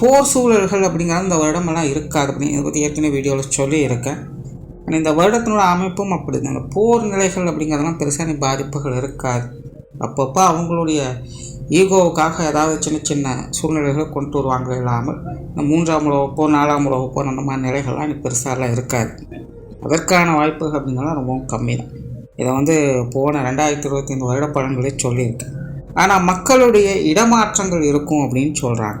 போர் சூழல்கள் அப்படிங்கிற இந்த வருடமெல்லாம் இருக்காது அப்படின்னு இதை பற்றி ஏற்கனவே வீடியோவில் சொல்லியிருக்கேன். ஆனால் இந்த வருடத்தினோட அமைப்பும் அப்படி தான் இந்த போர் நிலைகள் அப்படிங்கிறதெல்லாம் பெருசாக பாதிப்புகள் இருக்காது. அப்பப்போ அவங்களுடைய ஈகோவுக்காக ஏதாவது சின்ன சின்ன சூழ்நிலைகளை கொண்டு வருவாங்க இல்லாமல் இந்த மூன்றாம் உலகப்போ நாலாம் உலகப்போ அந்த மாதிரி நிலைகள்லாம் எனக்கு பெருசாலாம் இருக்காது. அதற்கான வாய்ப்புகள் அப்படிங்கிறலாம் ரொம்பவும் கம்மி தான் இதை வந்து போன ரெண்டாயிரத்தி இருபத்தைந்து வருட பலன்களே சொல்லியிருக்கேன் ஆனால் மக்களுடைய இடமாற்றங்கள் இருக்கும் அப்படின்னு சொல்கிறாங்க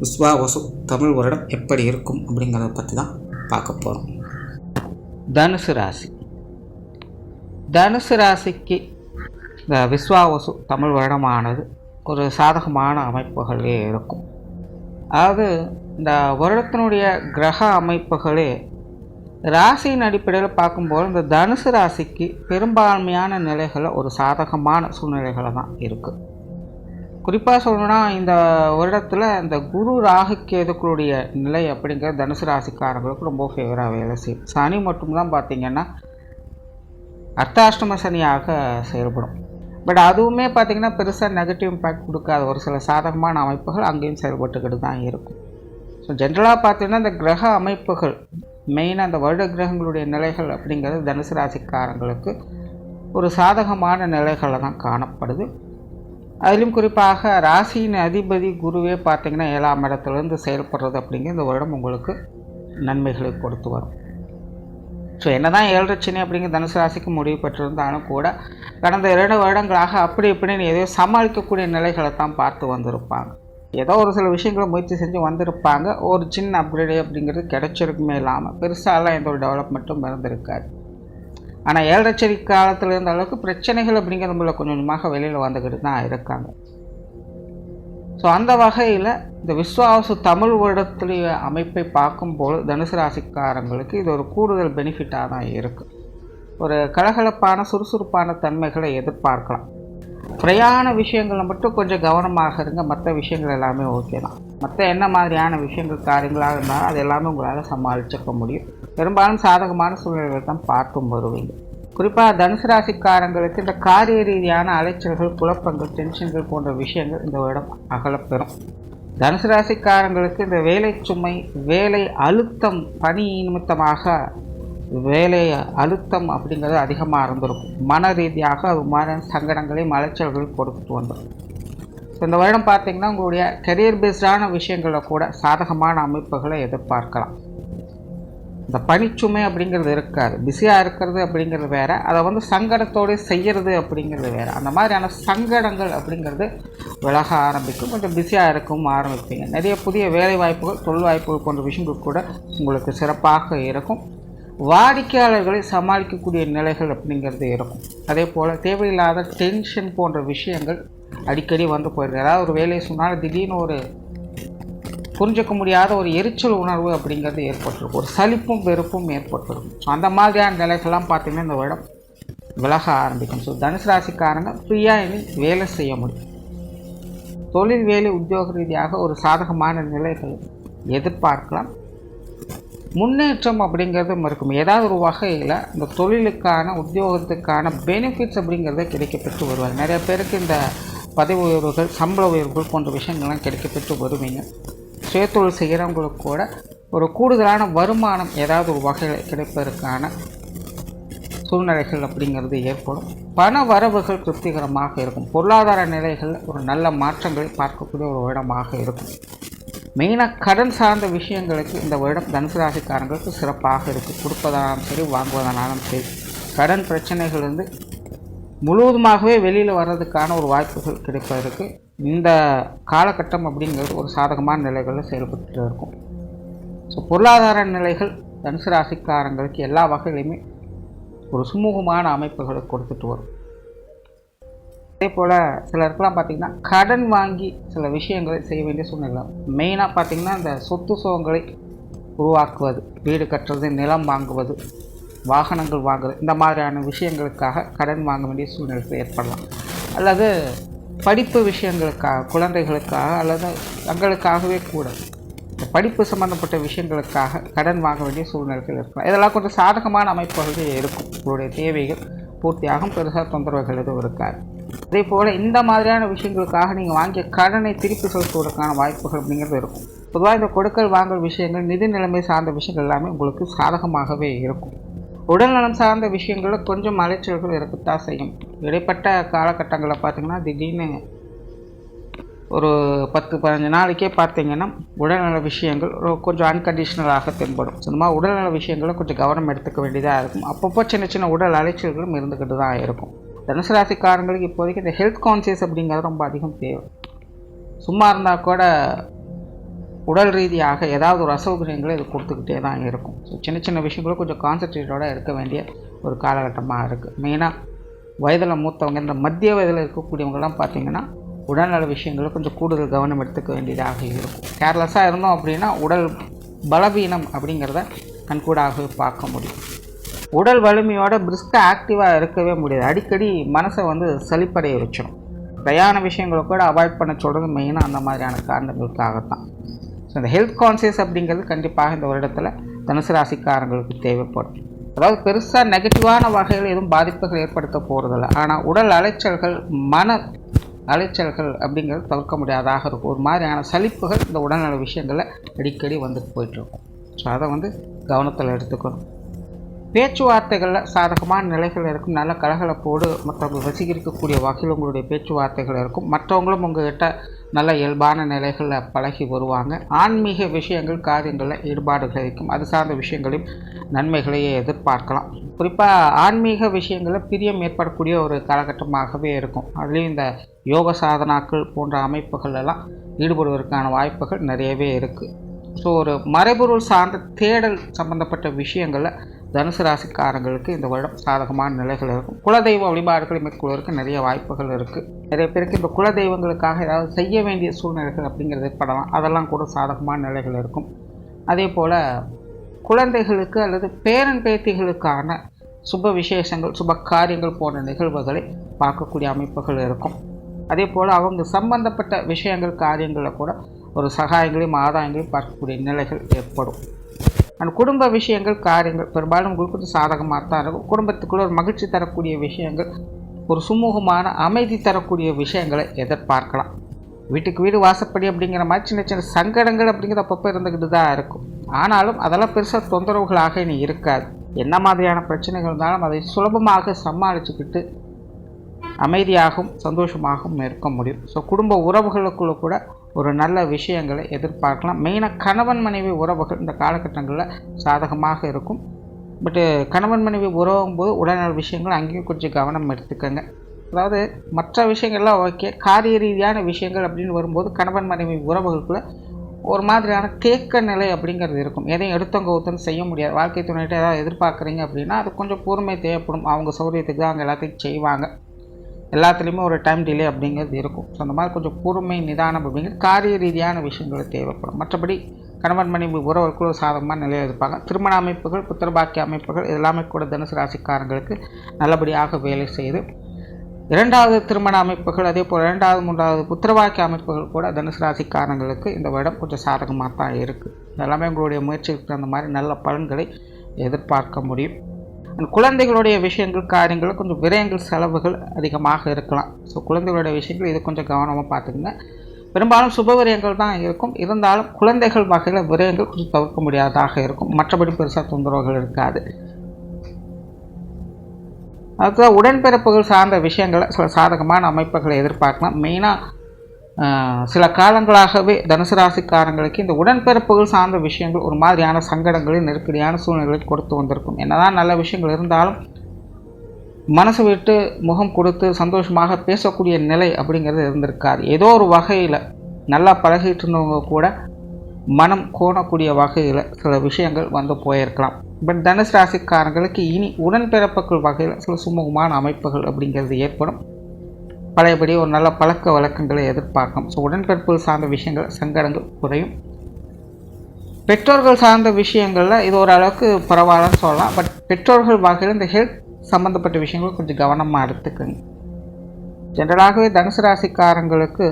விஸ்வா வசு தமிழ் வருடம் எப்படி இருக்கும் அப்படிங்கிறத பற்றி தான் பார்க்க போகிறோம் தனுசு ராசி. தனுசு ராசிக்கு இந்த விஸ்வாவசு தமிழ் வருடமானது ஒரு சாதகமான அமைப்புகளே இருக்கும். அதாவது இந்த வருடத்தினுடைய கிரக அமைப்புகளே ராசியின் அடிப்படையில் பார்க்கும்போது இந்த தனுசு ராசிக்கு பெரும்பான்மையான நிலைகளில் ஒரு சாதகமான சூழ்நிலைகளை தான் இருக்குது குறிப்பாக சொல்லணும்னா இந்த வருடத்தில் இந்த குரு ராகு கேதுக்களுடைய நிலை அப்படிங்கிற தனுசு ராசிக்காரங்களுக்கு ரொம்ப ஃபேவராக வேலை செய்யும். சனி மட்டும்தான் பார்த்திங்கன்னா அர்த்தாஷ்டம சனியாக செயல்படும். பட் அதுவுமே பார்த்திங்கன்னா பெருசாக நெகட்டிவ் இம்பேக்ட் கொடுக்காத. ஒரு சில சாதகமான அமைப்புகள் அங்கேயும் செயல்பட்டுக்கிட்டு தான் இருக்கும். ஸோ ஜென்ரலாக பார்த்தீங்கன்னா இந்த கிரக அமைப்புகள் மெயினாக அந்த வருட கிரகங்களுடைய நிலைகள் அப்படிங்கிறது தனுசு ராசிக்காரங்களுக்கு ஒரு சாதகமான நிலைகளை தான் காணப்படுது. அதிலும் குறிப்பாக ராசியின் அதிபதி குருவே பார்த்திங்கன்னா ஏழாம் இடத்துலேருந்து செயல்படுறது அப்படிங்கிற இந்த வருடம் உங்களுக்கு நன்மைகளை கொடுத்து வரும். ஸோ என்ன தான் ஏழரட்சணி அப்படிங்கிற தனுசு ராசிக்கு முடிவு பெற்றிருந்தாலும் கூட கடந்த இரண்டு வருடங்களாக அப்படி இப்படின்னு எதையோ சமாளிக்கக்கூடிய நிலைகளை தான் பார்த்து வந்திருப்பாங்க. ஏதோ ஒரு சில விஷயங்களை முயற்சி செஞ்சு வந்திருப்பாங்க. ஒரு சின்ன அப்கிரேடு அப்படிங்கிறது கிடைச்சிருக்குமே இல்லாமல் பெருசாலாம் எந்த ஒரு டெவலப்மெண்ட்டும் இருந்திருக்காது ஆனால் ஏழரை காலத்தில் இருந்த அளவுக்கு பிரச்சனைகள் அப்படிங்கிற நம்மள கொஞ்சம் கொஞ்சமாக வெளியில் வந்துக்கிட்டு தான் இருக்காங்க. ஸோ அந்த வகையில் இந்த விஸ்வாசு தமிழ் வருடத்துடைய அமைப்பை பார்க்கும்போது தனுசு ராசிக்காரங்களுக்கு இது ஒரு கூடுதல் பெனிஃபிட்டாக தான் இருக்குது ஒரு கலகலப்பான சுறுசுறுப்பான தன்மைகளை எதிர்பார்க்கலாம். பிரயாண விஷயங்களில் மட்டும் கொஞ்சம் கவனமாக இருங்க. மற்ற விஷயங்கள் எல்லாமே ஓகே தான். மற்ற என்ன மாதிரியான விஷயங்கள் காரியங்களாக இருந்தாலும் அது எல்லாமே உங்களால் சமாளிச்சுக்க முடியும். பெரும்பாலும் சாதகமான சூழ்நிலைகளை தான் பார்த்தும் வருவீங்க குறிப்பாக தனுசு ராசிக்காரங்களுக்கு இந்த காரிய ரீதியான அலைச்சல்கள் குழப்பங்கள் டென்ஷன்கள் போன்ற விஷயங்கள் இந்த வருடம் அகலப்பெறும். தனுசு ராசிக்காரங்களுக்கு இந்த வேலை சுமை வேலை அழுத்தம் பணி நிமித்தமாக வேலை அழுத்தம் அப்படிங்கிறது அதிகமாக இருந்திருக்கும். மன ரீதியாக அது மாதிரி சங்கடங்களையும் அலைச்சல்கள் கொடுத்துட்டு வந்துடும் ஸோ இந்த வருடம் பார்த்திங்கன்னா உங்களுடைய கெரியர் பேஸ்டான விஷயங்களில் கூட சாதகமான அமைப்புகளை எதிர்பார்க்கலாம். இந்த பணிச்சுமை அப்படிங்கிறது இருக்காது. பிஸியாக இருக்கிறது அப்படிங்கிறது வேறு. அதை வந்து சங்கடத்தோடு செய்கிறது அப்படிங்கிறது வேறு. அந்த மாதிரியான சங்கடங்கள் அப்படிங்கிறது விலக ஆரம்பிக்கும். கொஞ்சம் பிஸியாக இருக்கவும் ஆரம்பிப்பீங்க. நிறைய புதிய வேலை வாய்ப்புகள் தொழில் வாய்ப்புகள் போன்ற விஷயங்கள் கூட உங்களுக்கு சிறப்பாக இருக்கும். வாடிக்கையாளர்களை சமாளிக்கக்கூடிய நிலைகள் அப்படிங்கிறது இருக்கும். அதே போல் தேவையில்லாத டென்ஷன் போன்ற விஷயங்கள் அடிக்கடி வந்து போயிருக்கு. ஏதாவது ஒரு வேலையை சொன்னால் திடீர்னு ஒரு புரிஞ்சிக்க முடியாத ஒரு எரிச்சல் உணர்வு அப்படிங்கிறது ஏற்பட்டிருக்கும். ஒரு சலிப்பும் வெறுப்பும் ஏற்பட்டிருக்கும். ஸோ அந்த மாதிரியான நிலைகள்லாம் பார்த்திங்கன்னா இந்த வருடம் விலக ஆரம்பிக்கும். ஸோ தனுசு ராசிக்காரங்க ஃப்ரீயாக இனி வேலை செய்ய முடியும். தொழில் வேலை உத்தியோக ரீதியாக ஒரு சாதகமான நிலைகள் எதிர்பார்க்கலாம். முன்னேற்றம் அப்படிங்கிறதும் இருக்கும் ஏதாவது ஒரு வகையில் இந்த தொழிலுக்கான உத்தியோகத்துக்கான பெனிஃபிட்ஸ் அப்படிங்கிறத கிடைக்கப்பெற்று வருவாங்க நிறைய பேருக்கு இந்த பதவி உயர்வுகள் சம்பள உயர்வுகள் போன்ற விஷயங்கள்லாம் கிடைக்கப்பெற்று வருவீங்க. சுயத்தொழில் செய்கிறவங்களுக்கு கூட ஒரு கூடுதலான வருமானம் ஏதாவது ஒரு வகையில் கிடைப்பதற்கான சூழ்நிலைகள் அப்படிங்கிறது ஏற்படும். பண வரவுகள் திருப்திகரமாக இருக்கும். பொருளாதார நிலைகளில் ஒரு நல்ல மாற்றங்களை பார்க்கக்கூடிய ஒரு இடமாக இருக்கும். மெயினாக கடன் சார்ந்த விஷயங்களுக்கு இந்த வருடம் தனுசு ராசிக்காரங்களுக்கு சிறப்பாக இருக்குது கொடுப்பதானாலும் சரி வாங்குவதானாலும் சரி. கடன் பிரச்சனைகள் வந்து முழுவதுமாகவே வெளியில் வர்றதுக்கான ஒரு வாய்ப்புகள் கிடைப்பதற்கு இந்த காலகட்டம் அப்படிங்கிறது ஒரு சாதகமான நிலைகளில் செயல்பட்டு இருக்கும். ஸோ பொருளாதார நிலைகள் தனுசு ராசிக்காரங்களுக்கு எல்லா வகையிலையுமே ஒரு சுமூகமான அமைப்புகளை கொடுத்துட்டு வரும். அதே போல் சிலருக்குலாம் பார்த்திங்கன்னா கடன் வாங்கி சில விஷயங்களை செய்ய வேண்டிய சூழ்நிலை. மெயினாக பார்த்திங்கன்னா இந்த சொத்து சுகங்களை உருவாக்குவது வீடு கட்டுறது நிலம் வாங்குவது வாகனங்கள் வாங்குறது இந்த மாதிரியான விஷயங்களுக்காக கடன் வாங்க வேண்டிய சூழ்நிலை ஏற்படலாம். அல்லது படிப்பு விஷயங்களுக்காக குழந்தைகளுக்காக அல்லது தங்களுக்காகவே கூட இந்த படிப்பு சம்மந்தப்பட்ட விஷயங்களுக்காக கடன் வாங்க வேண்டிய சூழ்நிலைகள் இருக்கலாம் இதெல்லாம் கொஞ்சம் சாதகமான அமைப்புகள் இருக்கும். உங்களுடைய தேவைகள் பூர்த்தியாகும். பெருசாக தொந்தரவுகள் எதுவும் இருக்காது. அதே போல் இந்த மாதிரியான விஷயங்களுக்காக நீங்கள் வாங்கிய கடனை திருப்பி செலுத்துவதற்கான வாய்ப்புகள் அப்படிங்கிறது இருக்கும். பொதுவாக இந்த கொடுக்கல் வாங்கல் விஷயங்கள் நிதி நிலைமை சார்ந்த விஷயங்கள் எல்லாமே உங்களுக்கு சாதகமாகவே இருக்கும். உடல்நலம் சார்ந்த விஷயங்களில் கொஞ்சம் அலைச்சல்கள் இருக்கத்தான் செய்யும். இடைப்பட்ட காலகட்டங்களில் பார்த்திங்கன்னா திடீர்னு ஒரு பத்து பதினஞ்சு நாளைக்கே பார்த்தீங்கன்னா உடல்நல விஷயங்கள் கொஞ்சம் அன்கண்டிஷனலாக தென்படும். சும்மா உடல்நல விஷயங்களை கொஞ்சம் கவனம் எடுத்துக்க வேண்டியதாக இருக்கும். அப்பப்போ சின்ன சின்ன உடல் அலைச்சல்களும் இருந்துக்கிட்டு தான் இருக்கும். தனுசு ராசிக்காரங்களுக்கு இப்போதைக்கு இந்த ஹெல்த் கான்சியஸ் அப்படிங்கிறது ரொம்ப அதிகம் தேவை. சும்மா இருந்தால் கூட உடல் ரீதியாக ஏதாவது ஒரு அசௌகரியங்களை இது கொடுத்துக்கிட்டே தான் இருக்கும். ஸோ சின்ன சின்ன விஷயங்களும் கொஞ்சம் கான்சன்ட்ரேட்டோட இருக்க வேண்டிய ஒரு காலகட்டமாக இருக்குது மெயினாக வயதில் மூத்தவங்க இந்த மத்திய வயதில் இருக்கக்கூடியவங்கலாம் பார்த்திங்கன்னா உடல்நல விஷயங்களில் கொஞ்சம் கூடுதல் கவனம் எடுத்துக்க வேண்டியதாக இருக்கும். கேர்லெஸ்ஸாக இருந்தோம் அப்படின்னா உடல் பலவீனம் அப்படிங்கிறத கண்கூடாகவே பார்க்க முடியும். உடல் வலிமையோட பிரிஸ்காக ஆக்டிவாக இருக்கவே முடியாது. அடிக்கடி மனசை வந்து செழிப்படைய வச்சிடும் பிரயாண விஷயங்களை கூட அவாய்ட் பண்ண சொல்கிறது மெயினாக அந்த மாதிரியான காரணங்களுக்காகத்தான். ஸோ இந்த ஹெல்த் கான்சியஸ் அப்படிங்கிறது கண்டிப்பாக இந்த வருடத்தில் தனுசு ராசிக்காரங்களுக்கு தேவைப்படும். அதாவது பெருசாக நெகட்டிவான வகையில் எதுவும் பாதிப்புகள் ஏற்படுத்த போகிறதில்ல ஆனால் உடல் அலைச்சல்கள் மன அலைச்சல்கள் அப்படிங்கிறது தவிர்க்க முடியாதாக இருக்கும். ஒரு மாதிரியான சலிப்புகள் இந்த உடல்நல விஷயங்களில் அடிக்கடி வந்துட்டு போயிட்டுருக்கும் ஸோ அதை வந்து கவனத்தில் எடுத்துக்கணும். பேச்சுவார்த்தைகளில் சாதகமான நிலைகள் இருக்கும். நல்ல கலகலப்போடு மற்றவங்க வசீகரிக்கக்கூடிய வகையில் உங்களுடைய பேச்சுவார்த்தைகள் இருக்கும். மற்றவங்களும் உங்கள்கிட்ட நல்ல இயல்பான நிலைகளில் பழகி வருவாங்க. ஆன்மீக விஷயங்கள் காரியங்களில் ஈடுபாடுகள் இருக்கும். அது சார்ந்த விஷயங்களையும் நன்மைகளையே எதிர்பார்க்கலாம். குறிப்பாக ஆன்மீக விஷயங்களில் பிரியம் ஏற்படக்கூடிய ஒரு காலகட்டமாகவே இருக்கும். அதுலேயும் இந்த யோக சாதனாக்கள் போன்ற அமைப்புகள் எல்லாம் ஈடுபடுவதற்கான வாய்ப்புகள் நிறையவே இருக்குது ஸோ ஒரு மறைபொருள் சார்ந்த தேடல் சம்பந்தப்பட்ட விஷயங்களில் தனுசு ராசிக்காரங்களுக்கு இந்த வருடம் சாதகமான நிலைகள் இருக்கும். குலதெய்வ வழிபாடுகளை மேற்கொள்வதற்கு நிறைய வாய்ப்புகள் இருக்குது நிறைய பேருக்கு இந்த குலதெய்வங்களுக்காக ஏதாவது செய்ய வேண்டிய சூழ்நிலைகள் அப்படிங்கிறது ஏற்படலாம் அதெல்லாம் கூட சாதகமான நிலைகள் இருக்கும். அதே போல் குழந்தைகளுக்கு அல்லது பேரன் பேத்திகளுக்கான சுப விசேஷங்கள் சுப காரியங்கள் போன்ற நிகழ்வுகளை பார்க்கக்கூடிய அமைப்புகள் இருக்கும். அதே போல் அவங்க சம்பந்தப்பட்ட விஷயங்கள் காரியங்களில் கூட ஒரு சகாயங்களையும் ஆதாயங்களையும் பார்க்கக்கூடிய நிலைகள் ஏற்படும். அந்த குடும்ப விஷயங்கள் காரியங்கள் பெரும்பாலும் உங்களுக்கு சாதகமாக தான் இருக்கும். குடும்பத்துக்குள்ள ஒரு மகிழ்ச்சி தரக்கூடிய விஷயங்கள் ஒரு சுமூகமான அமைதி தரக்கூடிய விஷயங்களை எதிர்பார்க்கலாம். வீட்டுக்கு வீடு வாசப்படி அப்படிங்கிற மாதிரி சின்ன சின்ன சங்கடங்கள் அப்படிங்கிறது அப்பப்போ இருந்துக்கிட்டு தான் இருக்கும். ஆனாலும் அதெல்லாம் பெருசாக தொந்தரவுகளாக இனி இருக்காது. என்ன மாதிரியான பிரச்சனைகள் இருந்தாலும் அதை சுலபமாக சமாளிச்சுக்கிட்டு அமைதியாகவும் சந்தோஷமாகவும் இருக்க முடியும். ஸோ குடும்ப உறவுகளுக்குள்ளே கூட ஒரு நல்ல விஷயங்களை எதிர்பார்க்கலாம். மெயினாக கணவன் மனைவி உறவுகள் இந்த காலகட்டங்களில் சாதகமாக இருக்கும். பட்டு கணவன் மனைவி உறவும் போது உடல்நல விஷயங்கள் அங்கேயும் கொஞ்சம் கவனம் எடுத்துக்கோங்க. அதாவது மற்ற விஷயங்கள்லாம் ஓகே காரிய ரீதியான விஷயங்கள் அப்படின்னு வரும்போது கணவன் மனைவி உறவுகளுக்குள்ளே ஒரு மாதிரியான தேக்க நிலை அப்படிங்கிறது இருக்கும். எதையும் எடுத்தவங்க ஒருத்தன் செய்ய முடியாது. வாழ்க்கை துணைகிட்ட ஏதாவது எதிர்பார்க்குறீங்க அப்படின்னா அது கொஞ்சம் பொறுமை தேவைப்படும். அவங்க சௌரியத்துக்கு தான் அவங்க எல்லாத்தையும் செய்வாங்க. எல்லாத்துலேயுமே ஒரு டைம் டிலே அப்படிங்கிறது இருக்கும். ஸோ அந்த மாதிரி கொஞ்சம் பொறுமை நிதானம் அப்படிங்கிறது காரிய ரீதியான விஷயங்கள் தேவைப்படும். மற்றபடி கணவன் மனைவி உறவுக்குள்ள ஒரு சாதகமான நிலையில் இருப்பாங்க திருமண அமைப்புகள் புத்திரபாக்கிய அமைப்புகள் எல்லாமே கூட தனுசு ராசிக்காரங்களுக்கு நல்லபடியாக வேலை செய்து இரண்டாவது திருமண அமைப்புகள் அதே போல் இரண்டாவது மூன்றாவது புத்திரவாக்கிய அமைப்புகள் கூட தனுசு ராசிக்காரங்களுக்கு இந்த வருடம் கொஞ்சம் சாதகமாக தான் இருக்குது எல்லாமே உங்களுடைய முயற்சிக்கு தகுந்த மாதிரி நல்ல பலன்களை எதிர்பார்க்க முடியும். குழந்தைகளுடைய விஷயங்கள் காரியங்கள் கொஞ்சம் விரயங்கள் செலவுகள் அதிகமாக இருக்கலாம். ஸோ குழந்தைகளுடைய விஷயங்கள் இது கொஞ்சம் கவனமாக பார்த்துக்குங்க. பெரும்பாலும் சுப விரயங்கள் தான் இருக்கும். இருந்தாலும் குழந்தைகள் வகையில் விரயங்கள் கொஞ்சம் தவிர்க்க முடியாததாக இருக்கும். மற்றபடி பெருசாக தொந்தரவுகள் இருக்காது. அதுதான் உடன்பிறப்புகள் சார்ந்த விஷயங்களை சில சாதகமான அமைப்புகளை எதிர்பார்க்கலாம். மெயினாக சில காலங்களாகவே தனுசு ராசிக்காரங்களுக்கு இந்த உடன்பிறப்புகள் சார்ந்த விஷயங்கள் ஒரு மாதிரியான சங்கடங்களில் நெருக்கடியான சூழ்நிலைகளை கொடுத்து வந்திருக்கும். என்னதான் நல்ல விஷயங்கள் இருந்தாலும் மனசு விட்டு முகம் கொடுத்து சந்தோஷமாக பேசக்கூடிய நிலை அப்படிங்கிறது இருந்திருக்காது. ஏதோ ஒரு வகையில் நல்லா பழகிட்டு இருந்தவங்க கூட மனம் கோணக்கூடிய வகையில் சில விஷயங்கள் வந்து போயிருக்கலாம். பட் தனுசு ராசிக்காரங்களுக்கு இனி உடன்பிறப்புகள் வகையில் சில சுமூகமான அமைப்புகள் அப்படிங்கிறது ஏற்படும். பழையபடி ஒரு நல்ல பழக்க வழக்கங்களை எதிர்பார்க்கும். ஸோ உடன்பிறப்புகள் சார்ந்த விஷயங்கள் சங்கடங்கள் குறையும். பெற்றோர்கள் சார்ந்த விஷயங்களில் இது ஓரளவுக்கு பரவாயில்லன்னு சொல்லலாம். பட் பெற்றோர்கள் வகையில் இந்த ஹெல்த் சம்மந்தப்பட்ட விஷயங்களை கொஞ்சம் கவனமாக எடுத்துக்கோங்க. ஜென்ரலாகவே தனுசு ராசிக்காரங்களுக்கு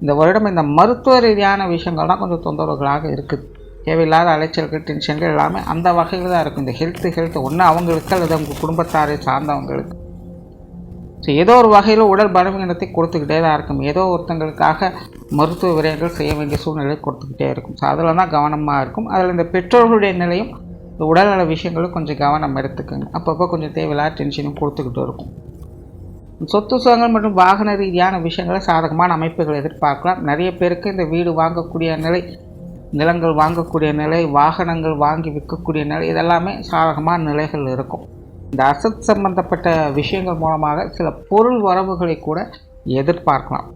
இந்த வருடம் இந்த மருத்துவ ரீதியான விஷயங்கள்லாம் கொஞ்சம் தொந்தரவுகளாக இருக்குது. தேவையில்லாத அலைச்சல்கள் டென்ஷன்கள் எல்லாமே அந்த வகையில் தான் இருக்கும். இந்த ஹெல்த்து ஹெல்த் ஒன்று அவங்களுக்கு அல்லது அவங்க குடும்பத்தாரை சார்ந்தவங்களுக்கு. ஸோ ஏதோ ஒரு வகையில் உடல் பலவீனத்தை கொடுத்துக்கிட்டே தான் இருக்கும். ஏதோ ஒருத்தங்களுக்காக மருத்துவ விரயங்கள் செய்ய வேண்டிய சூழ்நிலை கொடுத்துக்கிட்டே இருக்கும். ஸோ அதில் தான் கவனமாக இருக்கும். அதில் இந்த பெற்றோர்களுடைய நிலையும் இந்த உடல்நல விஷயங்களும் கொஞ்சம் கவனம் எடுத்துக்கோங்க. அப்பப்போ கொஞ்சம் தேவையில்லாத டென்ஷனும் கொடுத்துக்கிட்டு இருக்கும். சொத்து சுகங்கள் மற்றும் வாகன ரீதியான விஷயங்களை சாதகமான அமைப்புகள் எதிர்பார்க்கலாம். நிறைய பேருக்கு இந்த வீடு வாங்கக்கூடிய நிலை நிலங்கள் வாங்கக்கூடிய நிலை வாகனங்கள் வாங்கி விற்கக்கூடிய நிலை இதெல்லாமே சாதகமான நிலைகள் இருக்கும். இந்த அசத் சம்பந்தப்பட்ட விஷயங்கள் மூலமாக சில பொருள் வரவுகளை கூட எதிர்பார்க்கலாம்.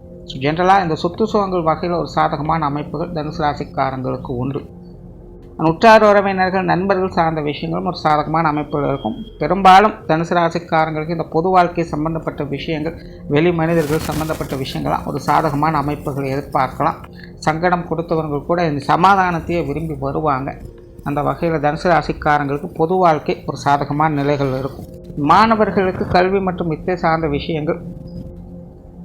ஜென்ரலாக இந்த சொத்து சுகங்கள் வகையில் ஒரு சாதகமான அமைப்புகள் தனுசு ராசிக்காரங்களுக்கு உண்டு. உற்றார் உறவினர்கள் நண்பர்கள் சார்ந்த விஷயங்களும் ஒரு சாதகமான அமைப்புகள் இருக்கும். பெரும்பாலும் தனுசு ராசிக்காரங்களுக்கு இந்த பொது வாழ்க்கை சம்பந்தப்பட்ட விஷயங்கள் வெளி மனிதர்கள் சம்பந்தப்பட்ட விஷயங்கள்லாம் ஒரு சாதகமான அமைப்புகளை எதிர்பார்க்கலாம். சங்கடம் கொடுத்தவர்கள் கூட இந்த சமாதானத்தையே விரும்பி வருவாங்க. அந்த வகையில் தனுசு ராசிக்காரங்களுக்கு பொது வாழ்க்கை ஒரு சாதகமான நிலைகள் இருக்கும். மாணவர்களுக்கு கல்வி மற்றும் வித்தை சார்ந்த விஷயங்கள்.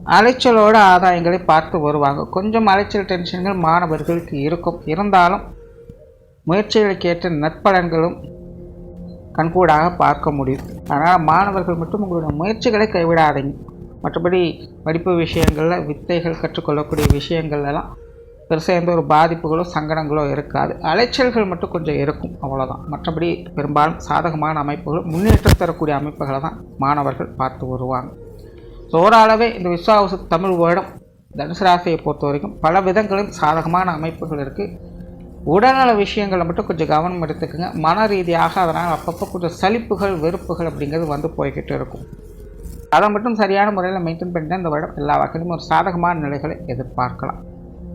அலைச்சலோட ஆதாயங்களை பார்த்து வருவாங்க. கொஞ்சம் அலைச்சல் டென்ஷன்கள் மாணவர்களுக்கு இருக்கும். இருந்தாலும் முயற்சிகளுக்கேற்ற நற்பலன்களும் கண்கூடாக பார்க்க முடியும். அதனால் மாணவர்கள் மட்டும் உங்களுடைய முயற்சிகளை கைவிடாதீங்க. மற்றபடி படிப்பு விஷயங்களில் வித்தைகள் கற்றுக்கொள்ளக்கூடிய விஷயங்கள் எல்லாம் பெருசாக எந்த ஒரு பாதிப்புகளோ சங்கடங்களோ இருக்காது. அலைச்சல்கள் மட்டும் கொஞ்சம் இருக்கும். அவ்வளோதான் மற்றபடி பெரும்பாலும் சாதகமான அமைப்புகள் முன்னேற்றம் தரக்கூடிய அமைப்புகளை தான் மாணவர்கள் பார்த்து வருவாங்க. ஸோ ஓரளவே இந்த விஸ்வாச தமிழ் வருடம் தனுசு ராசியை பொறுத்த வரைக்கும் பல விதங்களும் சாதகமான அமைப்புகள் இருக்குது உடல்நல விஷயங்களை மட்டும் கொஞ்சம் கவனம் எடுத்துக்கோங்க. மன ரீதியாக அதனால் அப்பப்போ கொஞ்சம் சலிப்புகள் வெறுப்புகள் அப்படிங்கிறது வந்து போய்கிட்டு இருக்கும். அதை மட்டும் சரியான முறையில் மெயின்டைன் பண்ணிட்டு இந்த வருடம் எல்லா வகையிலும் ஒரு சாதகமான நிலைகளை எதிர்பார்க்கலாம்.